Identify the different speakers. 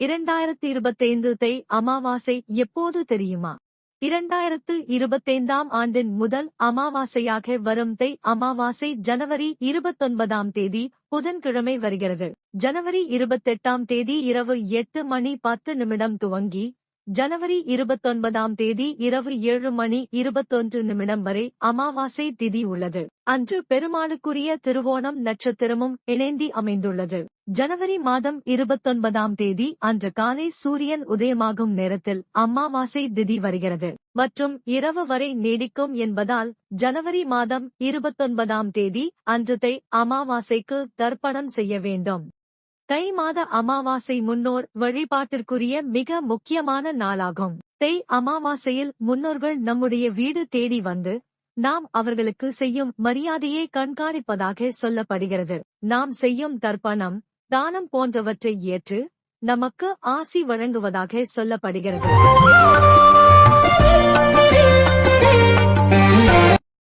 Speaker 1: இரண்டாயிரத்து இருபத்தைந்து தை அமாவாசை எப்போது தெரியுமா? இரண்டாயிரத்து இருபத்தைந்தாம் ஆண்டின் முதல் அமாவாசையாக வரும் தை அமாவாசை ஜனவரி இருபத்தொன்பதாம் தேதி புதன்கிழமை வருகிறது. ஜனவரி இருபத்தெட்டாம் தேதி இரவு எட்டு மணி பத்து நிமிடம் துவங்கி ஜனவரி இருபத்தொன்பதாம் தேதி இரவு ஏழு மணி இருபத்தொன்று நிமிடம் வரை அமாவாசை திதி உள்ளது. அன்று பெருமாளுக்குரிய திருவோணம் நட்சத்திரமும் இணைந்தி அமைந்துள்ளது. ஜனவரி மாதம் இருபத்தொன்பதாம் தேதி அன்று காலை சூரியன் உதயமாகும் நேரத்தில் அமாவாசை திதி வருகிறது. மற்றும் இரவு வரை நீடிக்கும் என்பதால் ஜனவரி மாதம் இருபத்தொன்பதாம் தேதி அன்று அமாவாசைக்கு தர்ப்பணம் செய்ய வேண்டும். தை மாத அமாவாசை முன்னோர் வழிபாட்டிற்குரிய மிக முக்கியமான நாளாகும். தை அமாவாசையில் முன்னோர்கள் நம்முடைய வீடு தேடி வந்து நாம் அவர்களுக்கு செய்யும் மரியாதையை கண்காணிப்பதாக சொல்லப்படுகிறது. நாம் செய்யும் தர்ப்பணம் தானம் போன்றவற்றை ஏற்று நமக்கு ஆசி வழங்குவதாக சொல்லப்படுகிறது.